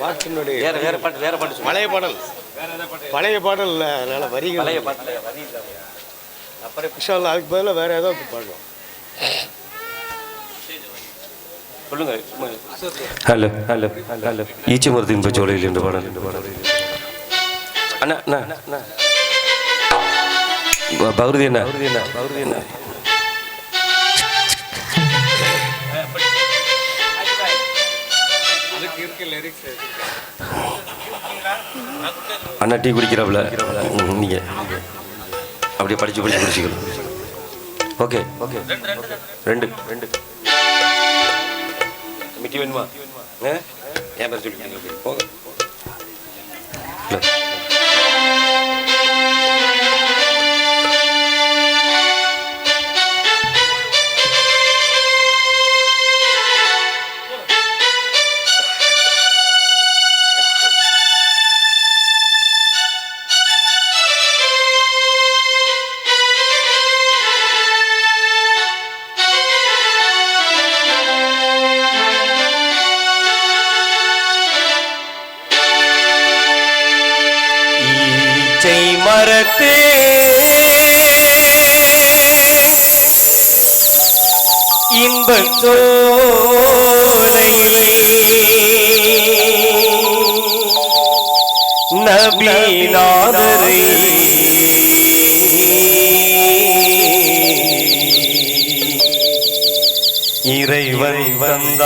பாட்டினுடைய வேற வேற பாட்டு வேற பாட்டு. பழைய பாடல். பழைய பாடல் இல்லை அதனால வரிகள் பழைய வரி இல்ல. அப்புறம் அதுக்கு பதிலாக வேற ஏதாவது பாடுவோம். சொல்லுங்க ஹலோ ஹலோ ஹலோ. ஈச்ச மரத்தின் பச்சோலையில் என்று பாடல். என்று பாடல் அண்ணா. அண்ணா அண்ணா. ப- அண்ணா டீ குடிக்கிறாப்புல? ம், நீங்க. அப்படியே படிச்சு படிச்சு குடிச்சிக்கணும். ஓகே. ஓகே ரெண்டு ரெண்டு. மிட்டி வேணுமா? ஏன் என் பேர் சொல்லி போங்க மரத்தே இன்பத் தோலையிலே இறைவன் வந்தான்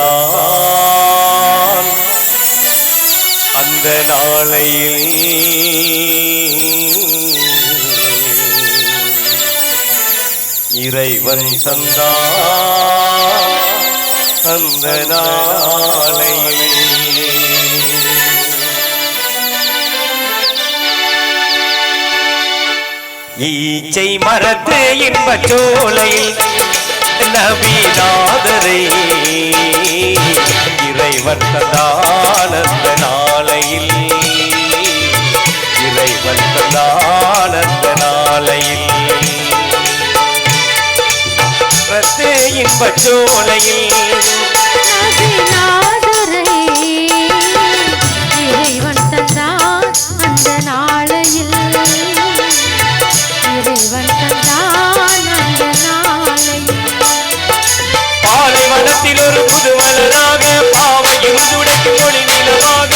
அந்த நாளையில் இறைவன் தந்தான் அந்த நாளையில் ஈச்சை மரத்து இன்பச் சோலையில் நபிநாதரை இறைவன் தந்தானந்த ரத்து இன்பச் சோலையில் நபிநாதரை இறைவன் தந்தான் அந்த நாளையில். இறைவன் தந்தான் அந்த நாளையில். பாலைவனத்தில் ஒரு புது மலராக பாவையின் துடைக்கும் மொழி நிலமாக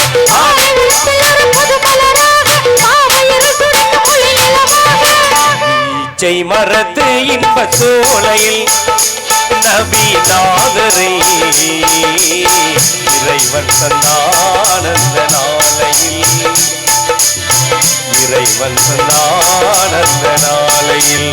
மரத்து இன்பச் சோலையில் நபி நபிநாதரை. இறைவன் சந்தானந்த நாளையில் இறைவன் சந்தானந்த நாளையில்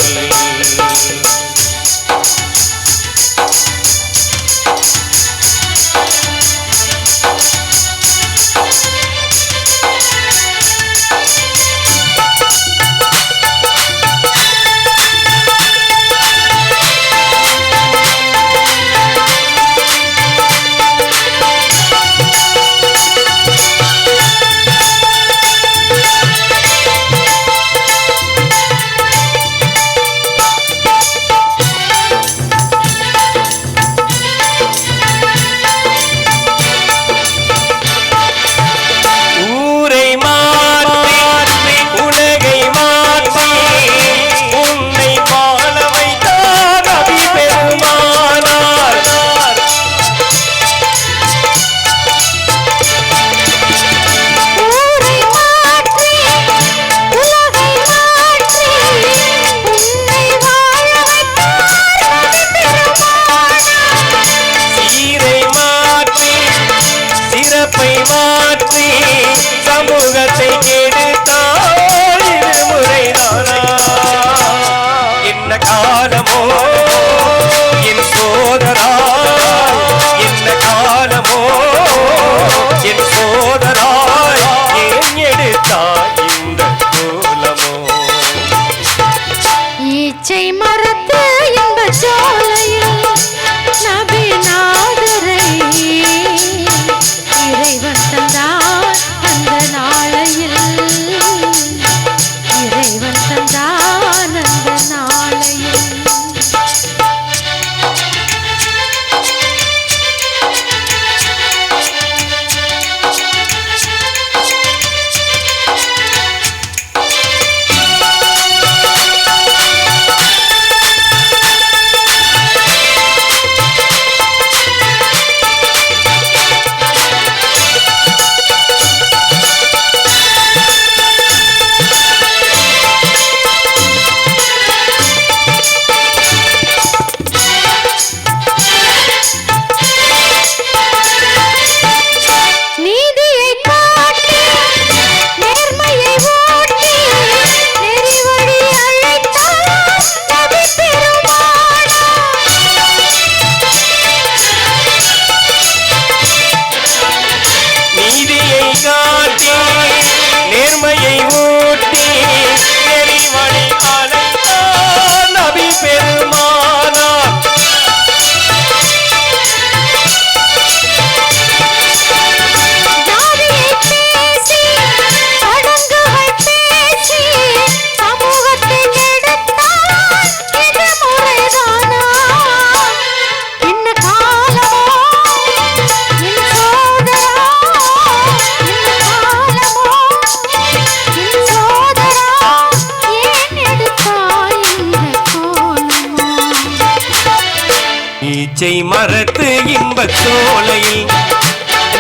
பச்சை மரத்து இன்பச் சோலையில்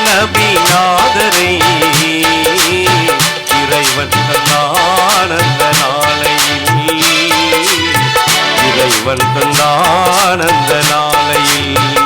நபிநாதரை இறைவன் தன் ஆனந்த நாளையில். இறைவன் ஆனந்த நாளையில்.